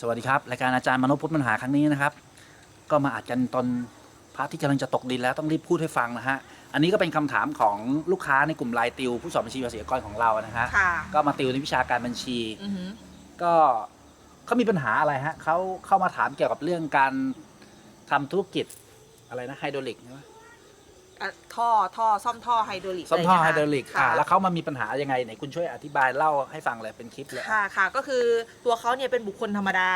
สวัสดีครับรายการอาจารย์มโนพุทธปัญหาครั้งนี้นะครับ ก็มาอัดกันตอนพระที่กำลังจะตกดินแล้วต้องรีบพูดให้ฟังนะฮะอันนี้ก็เป็นคำถามของลูกค้าในกลุ่มรายติว ผู้สอนบัญชีภาษีอากรของเรานะฮะค่ะก็มาติวในวิชาการบัญชีอือหือก็เขามีปัญหาอะไรฮะเขาเข้ามาถามเกี่ยวกับเรื่องการทำธุรกิจอะไรนะไฮดรอลิกใช่ไหม อะท่อท่อซ่อมท่อไฮดรอลิกซ่อมท่อเลยนะคะไฮดรอลิกอ่าค่ะ แล้วเขามามีปัญหายังไงไหนคุณช่วยอธิบายเล่าให้ฟังเลยเป็นคลิปเลย ค่ะค่ะก็คือตัวเขาเนี่ยเป็นบุคคลธรรมดา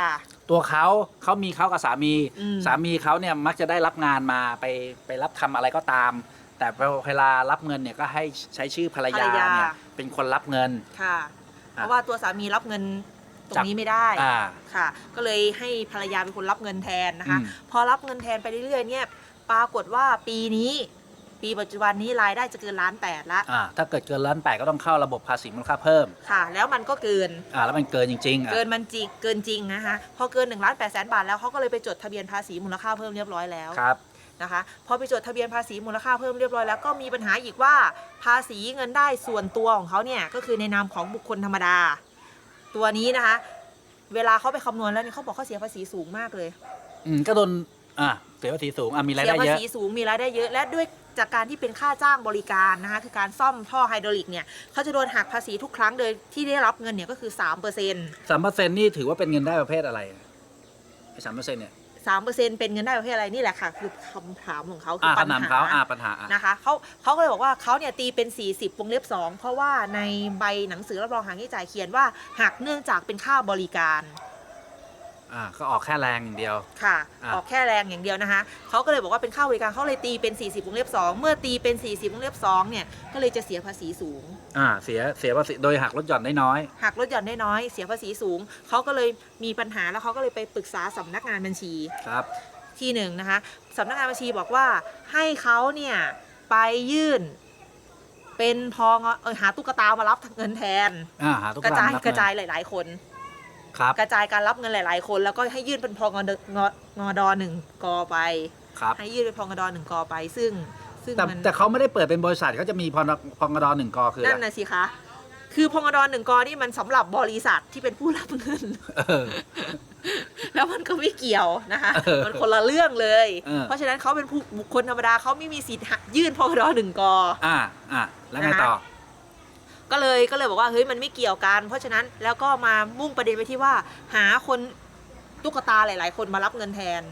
ตัวเขาเขามีเขากับสามี อืม สามีเขาเนี่ยมักจะได้รับงานมาไปไปรับทำอะไรก็ตาม แต่เวลารับเงินเนี่ยก็ให้ใช้ชื่อภรรยาเนี่ยเป็นคนรับเงิน ค่ะ เพราะว่าตัวสามีรับเงินตรงนี้ไม่ได้อ่า ค่ะ ก็เลยให้ภรรยาเป็นคนรับเงินแทนนะคะ อืม พอรับเงินแทนไปเรื่อยๆเนี่ยปรากฏว่าปีนี้ ปีปัจจุบันนี้รายได้จะเกินล้านแปดละอ่าถ้าเกิดเกินล้านแปดก็ต้องเข้าระบบภาษีมูลค่าเพิ่ม ค่ะ แล้วมันก็เกิน อ่าแล้วมันเกินจริงๆอะเกินมันจริงเกินจริงนะคะพอเกิน1นึ่งล้านแปดแสนบาทแล้วเขาก็เลยไปจดทะเบียนภาษีมูลค่าเพิ่มเรียบร้อยแล้ว ครับ นะคะพอไปจดทะเบียนภาษีมูลค่าเพิ่มเรียบร้อยแล้วก็มีปัญหาอีกว่าภาษีเงินได้ส่วนตัวของเขาเนี่ยก็คือในนามของบุคคลธรรมดา ตัวนี้นะคะ เวลาเขาไปคำนวณแล้วเนี่ยเขาบอกเขาเสียภาษีสูงมากเลย อืมก็โดน อ่าเสียภาษีสูงอะมีรายเสีได้ภาเยอะ ษีสูงมีรายได้เยอะ และด้วยจากการที่เป็นค่าจ้างบริการนะคะคือการซ่อมท่อไฮดรอลิกเนี่ยเขาจะโดนหักภาษีทุกครั้งโดยที่ได้รับเงินเนี่ยก็คือ3%เปอร์เซ็นต์สามเปอร์เซ็นต์นี่ถือว่าเป็นเงินได้ประเภทอะไรไอ้สามเปอร์เซ็นต์เนี่ยสามเปอร์เซ็นต์เป็นเงินได้ประเภทอะไรนี่แหละค่ะ คือคำถามของเขาคือ่าอปัญคำนำหาเขาอ่าปัญหาอะ นะคะเขาเขาก็เลยบอกว่าเขาเนี่ยตีเป็น 40วงเล็บ 2 เพราะว่าในใบหนังสือรับรองหางที่จ่ายเขียนว่าหักเนื่องจากเป็นค่าบริการ อ่าก็ออกแค่แรงอย่างเดียว ค่ะ อะ ออกแค่แรงอย่างเดียวนะคะเขาก็เลยบอกว่าเป็นค่าบริการเขาเลยตีเป็น 40วงเล็บ2เมื่อตีเป็น 40วงเล็บ2เนี่ยก็เลยจะเสียภาษีสูง อ่าเสียเสียภาษีโดยหักลดหย่อนได้น้อยหักลดหย่อนได้น้อยเสียภาษีสูง เขาก็เลยมีปัญหาแล้วเขาก็เลยไปปรึกษาสำนักงานบัญชี ครับ ที่หนึ่งนะคะสำนักงานบัญชีบอกว่าให้เขาเนี่ยไปยื่น เป็นพองเออหาตุ๊กตามารับเงินแทน อ่าหาทุกกระจายบกระจายหลาย ๆ คน ครับกระจายการรับเงินหลาย ๆ คน แล้วก็ให้ยื่นเป็นพองอดงงอดอหนึ่งกอไป ครับให้ยื่นเป็นพองอดอหนึ่งกอไป ซึ่งซึ่งแต่มันแต่เขาไม่ได้เปิดเป็นบริษัทเขาจะมีพรพงดหนึ่งกอคือนั่อะนไรนะสิคะ คือพองอดอหนึ่งกอนี่มันสำหรับบริษัทที่เป็นผู้รับเงิน เออ แล้วมันก็ไม่เกี่ยวนะคะ เออมันคนละเรื่องเลย เออ เพราะฉะนั้นเขาเป็นผู้บุคคลธรรมดาเขาไม่มีสิทธิ์หักยื่นพอกดหนึ่งกอ อ่าอ่าแล้วไงต่อ ก็เลยก็เลยบอกว่าเฮ้ยมันไม่เกี่ยวกัน เพราะฉะนั้นแล้วก็มามุ่งประเด็นไปที่ว่าหาคนตุ๊กตาหลาย ๆ คนมารับเงินแทน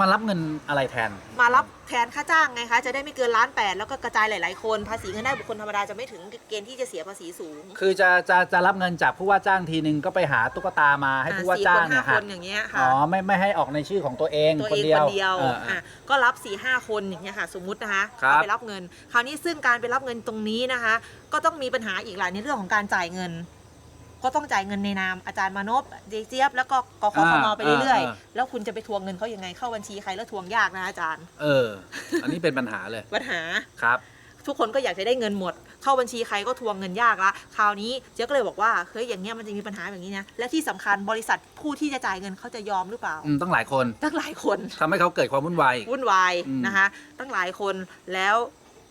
มารับเงินอะไรแทน มารับแทนค่าจ้างไงคะจะได้ไม่เกินล้านแปดแล้วก็กระจายหลาย ๆ คนภาษีเงินได้บุคคลธรรมดาจะไม่ถึงเกณฑ์ที่จะเสียภาษีสูงคือจะจะจะรับเงินจากผู้ว่าจ้างทีนึงก็ไปหาตุ๊กตามาให้อ่าผู้ว่าสี่จ้าคงนเนี่ห้ายคหักนอย่างเงี้ยค่ะอ๋อไม่ไม่ให้ออกในชื่อของตัวเองตัวคนเองเดียควนเดียวเออเออ อะก็รับ4ี่ห้าคนอย่างเงี้ยค่ะ สมมุตินะคะครับเอาไปรับเงิน คราวนี้ซึ่งการไปรับเงินตรงนี้นะคะ ก็ต้องมีปัญหาอีกหลายในเรื่องของการจ่ายเงิน ก็ต้องจ่ายเงินในนามอาจารย์มานพเจเจี๊ยบแล้วก็กคพนไปเรื่อยๆ แล้วคุณจะไปทวงเงินเขายังไงเข้าบัญชีใครแล้วทวงยากนะอาจารย์ เออ อันนี้เป็นปัญหาเลย ปัญหา ครับ ทุกคนก็อยากจะได้เงินหมด เข้าบัญชีใครก็ทวงเงินยากละ คราวนี้เจ๊ก็เลยบอกว่า เฮ้ย อย่างเงี้ยมันจะมีปัญหาแบบนี้นะ และที่สำคัญบริษัทผู้ที่จะจ่ายเงินเขาจะยอมหรือเปล่าอืมต้องหลายคน ตั้งหลายคนทำให้เขาเกิดความวุ่นวายอีกวุ่นวายอืมนะคะ ตั้งหลายคน แล้ว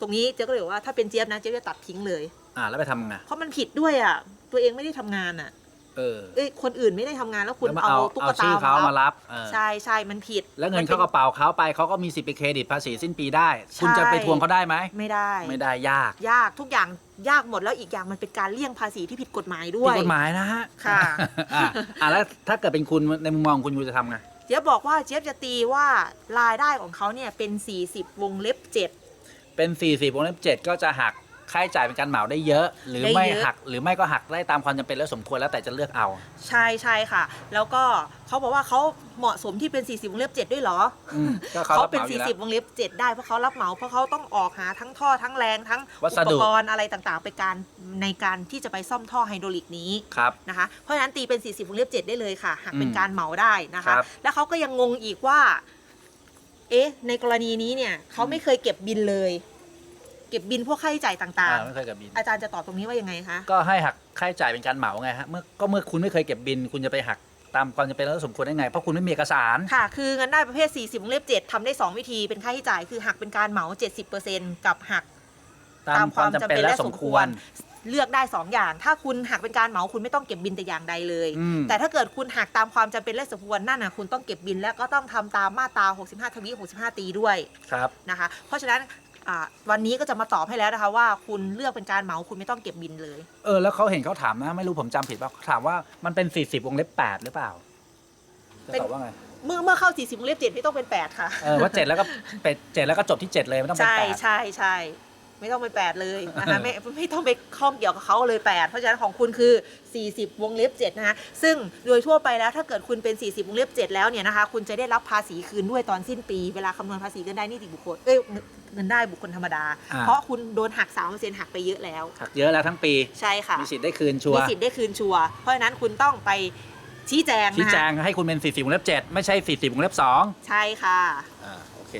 ตรงนี้เจ๊ก็เลยบอกว่าถ้าเป็นเจี๊ยบนะเจ๊จะตัดทิ้งเลย อ่าแล้วไปทำไงเพราะมันผิดด้วยอะ ตัวเองไม่ได้ทำงานอะเออเอ้ยคนอื่นไม่ได้ทำงานแล้วคุณแล้วมาเอาเอาตุ๊กเอาตาชื่อเขามามารับรับเออใช่ใช่มันผิดแล้วเงินมัเข้ากระเป๋าเขาไปเขาก็มีสิทธิ์ไปเครดิตภาษีสิ้นปีได้ คุณจะไปทวงเขาได้ไหมไม่ได้ ไม่ได้ยากยากทุกอย่างยากหมดแล้วอีกอย่างมันเป็นการเลี่ยงภาษีที่ผิดกฎหมายด้ผิวดย กฎหมายนะฮะค่ะ อะอะแล้วถ้าเกิดเป็นคุณในมุมมองคุณคุณจะทำไง เจี๊ยบบอกว่าเจี๊ยบจะตีว่ารายได้ของเขาเนี่ยเป็น 40 วงเล็บ 7 เป็น 40วงเล็บ7ก็จะหัก ค่าใช้จ่ายเป็นการเหมาได้เยอะ หรือได้ไม่เยอะ หักหรือไม่ก็หักได้ตามความจำเป็นและสมควรแล้วแต่จะเลือกเอา ใช่ใช่ค่ะ แล้วก็เขาบอกว่าเขาเหมาะสมที่เป็น 40วงเล็บ7ด้วยเหรออืมก็เขาเขารับเป็นเหมาอยู่แล้ว 40วงเล็บ7ได้เพราะเขารับเหมาเพราะเขาต้องออกหาทั้งท่อทั้งแรงทั้งวัสอุดุ ปกรณ์อะไรต่างๆ ไปการในการที่จะไปซ่อมท่อไฮดรอลิกนี้ ครับ นะคะเพราะฉะนั้นตีเป็น 40วงเล็บ7ได้เลยค่ะ หากเป็นอืมการเหมาได้นะครัคะ บแล้วเขาก็ยังงงอีกว่า เอ๊ะ ในกรณีนี้เนี่ยเขาไม่เคยเก็บบินเลย เก็บบินพวกค่าใช้จ่ายต่าอ่างไม่เคยกับบิน ๆ อาจารย์จะตอบตรงนี้ว่ายังไงคะ ก็ให้หักค่าใช้จ่ายเป็นการเหมาไงฮะเมื่อก็เมื่อคุณไม่เคยเก็บบิน คุณจะไปหักตามความจำเป็นและสมควรได้ไง เพราะคุณไม่มีเอกสาร ค่ะ คือเงินได้ประเภท 40วงเล็บ7ทำได้ 2 วิธี เป็นค่าใช้จ่าย คือหักเป็นการเหมา 70%กับหักตามความจำเป็นและสมควร เลือกได้ 2 อย่าง ถ้าคุณหักเป็นการเหมาคุณไม่ต้องเก็บบินแต่อย่างใดเลย อืม แต่ถ้าเกิดคุณหักตามความจำเป็นและสมควรนั่นนะคุณต้องเก็บบินและก็ต้องทำตามมาตรา 65 ทวี 65 ตีด้วยครับ นะคะ เพราะฉะนั้นอ่า วันนี้ก็จะมาตอบให้แล้วนะคะ ว่าคุณเลือกเป็นการเหมาคุณไม่ต้องเก็บบินเลย เออแล้วเขาเห็นเขาถามนะ ไม่รู้ผมจำผิดป่ะเขาถามว่ามันเป็น 40วงเล็บ8หรือเปล่าจะเป็นตอบว่าไงเมื่อเมื่อเข้า40วงเล็บ7ไม่ต้องเป็น 8 ค่ะเออว่าเจ็ดแล้วก็เป็ดเจ็ดแล้วก็จบที่7เลยไม่ต้องเป็นใช่แปดใช่ใช่ ไม่ต้องเป็น8เลยนะคะไม่ไม่ต้องไปข้องเกี่ยวกับเขาเลย8เพราะฉะนั้นของคุณคือ 40 วงเล็บ7นะคะซึ่งโดยทั่วไปแล้วถ้าเกิดคุณเป็น 40 วงเล็บ7แล้วเนี่ยนะคะคุณจะได้รับภาษีคืนด้วยตอนสิ้นปี เวลาคำนวณภาษีเงินได้นิติบุคคลเอ้ยเงินได้บุคคลธรรมดาอ่าเพราะคุณโดนหัก3%หักไปเยอะแล้วหักเยอะแล้วทั้งปีใช่ค่ะมีสิทธิ์ได้คืนชัวมีร์สิทธิ์ได้คืนชัวร์เพราะฉะนั้นคุณต้องไปชี้แจงชี้นะแจคะงให้คุณเป็น 40วงเล็บ7ไม่ใช่ 40วงเล็บ2ใช่ค่ะอ่าโอเค